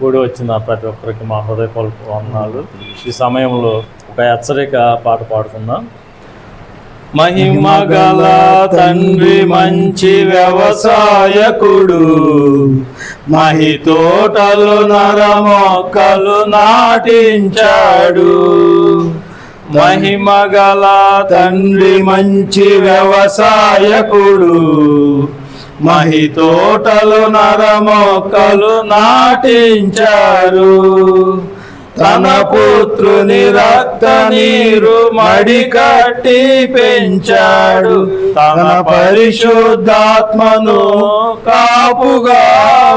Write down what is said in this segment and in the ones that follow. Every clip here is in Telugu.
కూడి వచ్చిన ప్రతి ఒక్కరికి మా హృదయపూర్వక వందనాలు. ఈ సమయంలో ఒక హెచ్చరిక పాట పాడుకుందాం. మహిమ గల తండ్రి మంచి వ్యవసాయకుడు మహి తోటలు నర మొక్కలు నాటించాడు. మహిమ గల తండ్రి మంచి వ్యవసాయకుడు మహి తోటలు నర మొక్కలు నాటించారు. తన పుత్రుని రక్త నీరు మడి కట్టి పెంచాడు. తన పరిశుద్ధాత్మను కాపుగా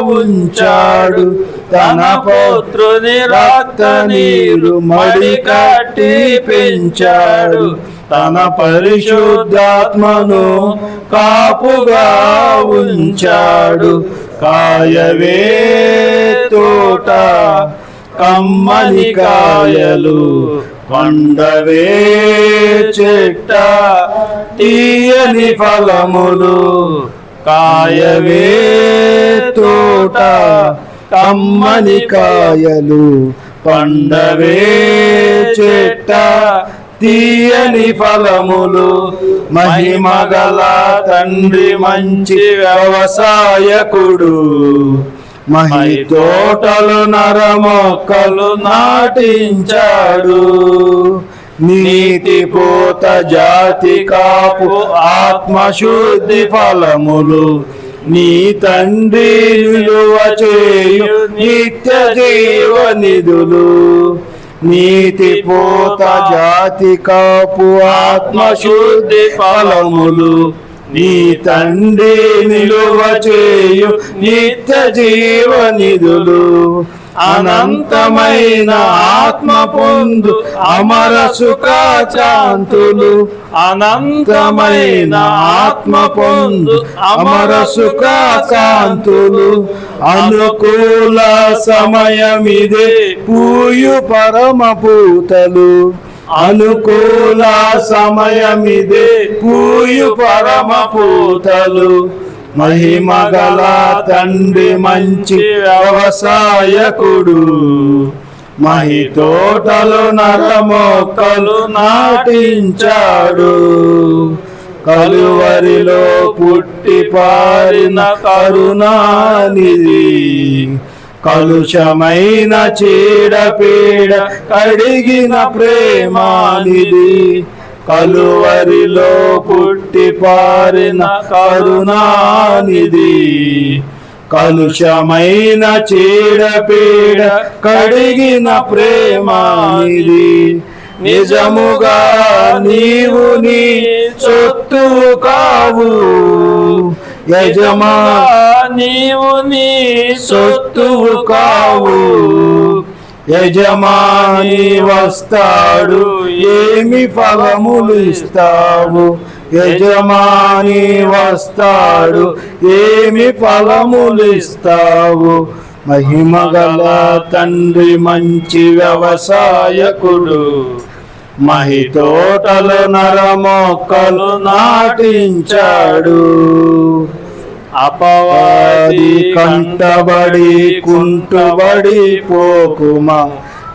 ఉంచాడు. తన పుత్రుని రక్త నీరు మడి కట్టి పెంచాడు. తన పరిశుద్ధాత్మను కాపుగా ఉంచాడు. కాయవే తోట కమ్మని కాయలు కొండవే చెట్ట తీయని ఫలములు. కాయవే తోట కమ్మని కాయలు పండవే చెట్ట తీయని ఫలములు మహిమగల తండ్రి మంచి వ్యవసాయకుడు. మహి తోటలు నరమొక్కలు నాటించాడు. నీతి పోత జాతి కాపు ఆత్మశుద్ధి ఫలములు నీ తండ్రి విలువ చేయు నిత్య జీవ నిధులు. నీతి పోత జాతి కాపు ఆత్మశుద్ధి ఫలములు. నీ తండ్రి నిలువ చేయు నిత్య జీవ నిధులు. అనంతమైన ఆత్మ పొందు అమర సుఖ శాంతులు అనంతమైన ఆత్మ పొందు అమర సుఖ శాంతులు అనుకూల సమయమిదే పూయు పరమపూతలు అనుకూల సమయమిదే పూయు పరమ పూతలు. మహిమగల తండ్రి మంచి వ్యవసాయకుడు. మహి తోటలు నరమొక్కలు నాటించాడు. కలువరిలో పుట్టి పారిన కరుణానిది కలుషమైన చీడపీడ కడిగిన ప్రేమానిది కలువరిలో పుట్టి పారిన కరుణానిది కలుషమైన చీడపీడ కడిగిన ప్రేమానిది నిజముగా నీవు నీ సొత్తు కావు. యజమా నీవు నీ సొత్తువు కావు. యజమాని వస్తాడు ఏమి ఫలములు ఇస్తావు? యజమాని వస్తాడు ఏమి ఫలములు ఇస్తావు? మహిమగల తండ్రి మంచి వ్యవసాయకుడు మహి తోటలు నరమొక్కలు నాటించాడు. అపవాది కంటబడి కుంటబడి పోకుమా.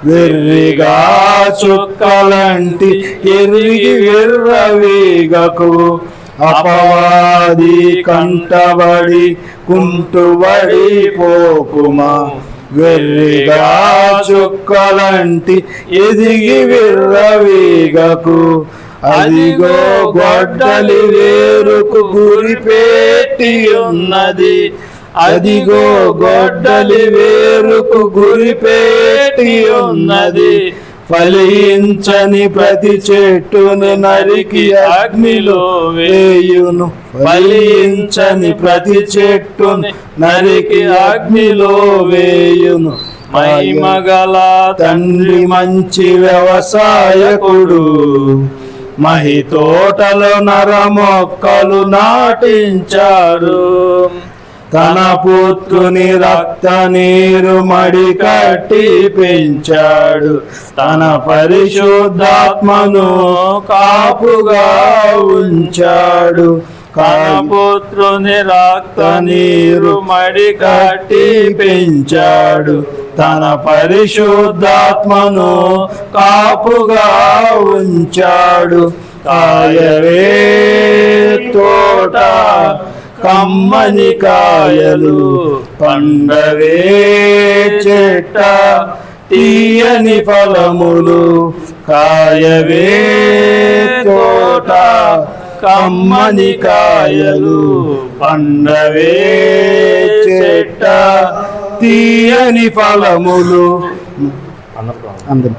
వెర్రిగా చుక్కలంటి ఎరిగి వెర్రవీగకు. అపవాది కంటబడి కుంటుబడి పోకుమా. వెర్రిగా చుక్కలంటి ఎదిగి విర్రవీగకు. అదిగో గొడ్డలి వేరుకు గురి పెట్టి ఉన్నది. అదిగో గొడ్డలి వేరుకు గురి పెట్టి ఉన్నది. ఫలించని ప్రతి చెట్టును నరికి అగ్నిలో వేయును. ఫలించని ప్రతి చెట్టును నరికి అగ్నిలో వేయును. మహిమగల తండ్రి మంచి వ్యవసాయకుడు. మహి తోటలో నరమొక్కలు నాటించాడు. తన పుత్రుని రక్త నీరు మడి కట్టి పెంచాడు. తన పరిశుద్ధాత్మను కాపుగా ఉంచాడు. తన పుత్రుని రక్త నీరు మడి కట్టి పెంచాడు. తన పరిశుద్ధాత్మను కాపుగా ఉంచాడు. కాయవే తోట కమ్మని కాయలు పండవే చెట్ట తీయని ఫలములు కాయవే తోట కమ్మని కాయలు పండవే చెట్ట తీయని ఫలములు. అందరు